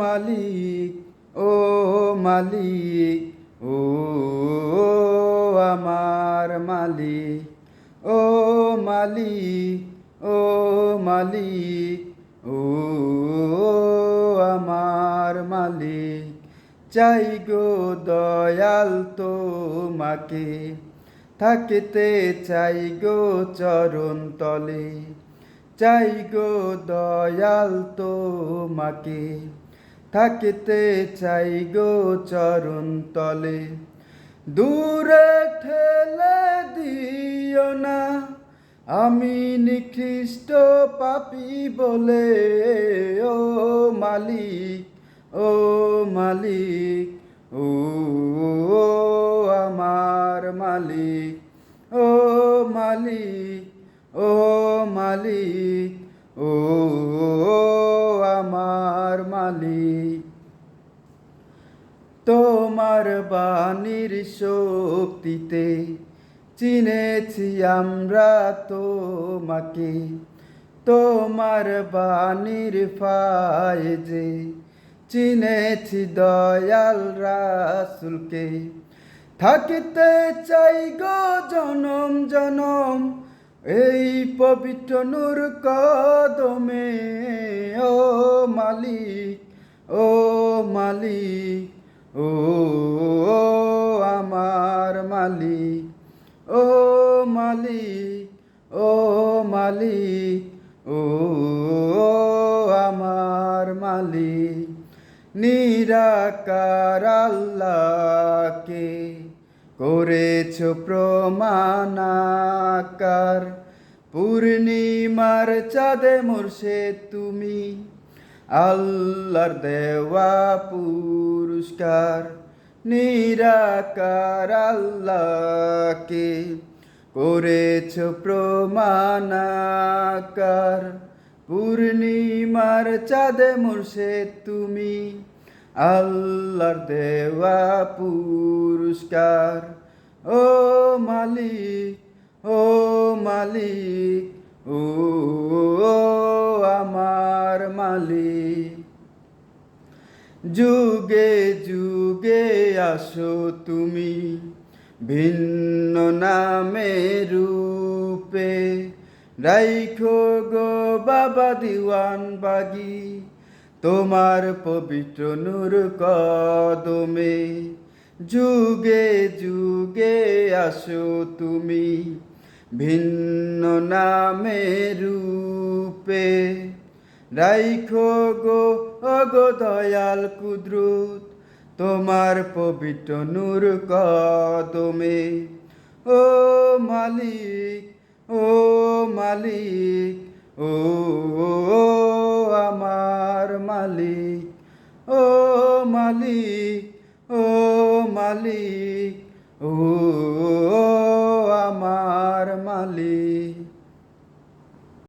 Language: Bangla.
মালিক, ও মালিক, ও আমার মালিক, ও মালিক ও মালিক, ও আমার মালিক। চাই গো দয়াল তো তোমাকে, থাকিতে চাই গো চরণ তলে। চাই গো দয়াল তোমাকে থাকিতে চাই গো চরণ তলে। দূরে ঠেলে দিও না, আমি নিকৃষ্ট পাপি বলে। ও মালিক ও মালিক, ও আমার মালিক, ও মালিক ও মালিক, ও বাণীর শক্তিতে চিনেছি আমরা তোমাকে। তোমার বাণীর ফায়েজে চিনেছি দয়াল রাসুলকে। থাকিতে চাই গো জনম জনম, এই পবিত্র নূর কদমে। ও মালিক ও মালিক ও আমার মালিক, ও মালিক ও মালিক, ও আমার মালিক, নিরাকার আল্লাহকে করেছ প্রমাণাকার পূর্ণিমার চাঁদে মোরশে তুমি, আল্লাহর দেওয়া পুরস্কার নিরাকার আল্লাহকে করেছ প্রমাণাকার পূর্ণিমার চাঁদে মোরশে তুমি আল্লাহর দেওয়া পুরস্কার ও মালিক ও মালিক ও আমার মালিক যুগে যুগে আসো তুমি ভিন্ন নামে রূপে। রাইখো গো বাবা দিওয়ান বাগি, তোমার পবিত্র নূর কদমে। যুগে যুগে আসো তুমি ভিন্ন নামে রূপে। রাইখো গো অগো দয়াল কুদ্রুত, তোমার পবিত্র নূর কদমে। ও মালিক ও মালিক, ও আমার মালিক। ও মালিক ও মালিক ও, আমার মালিক।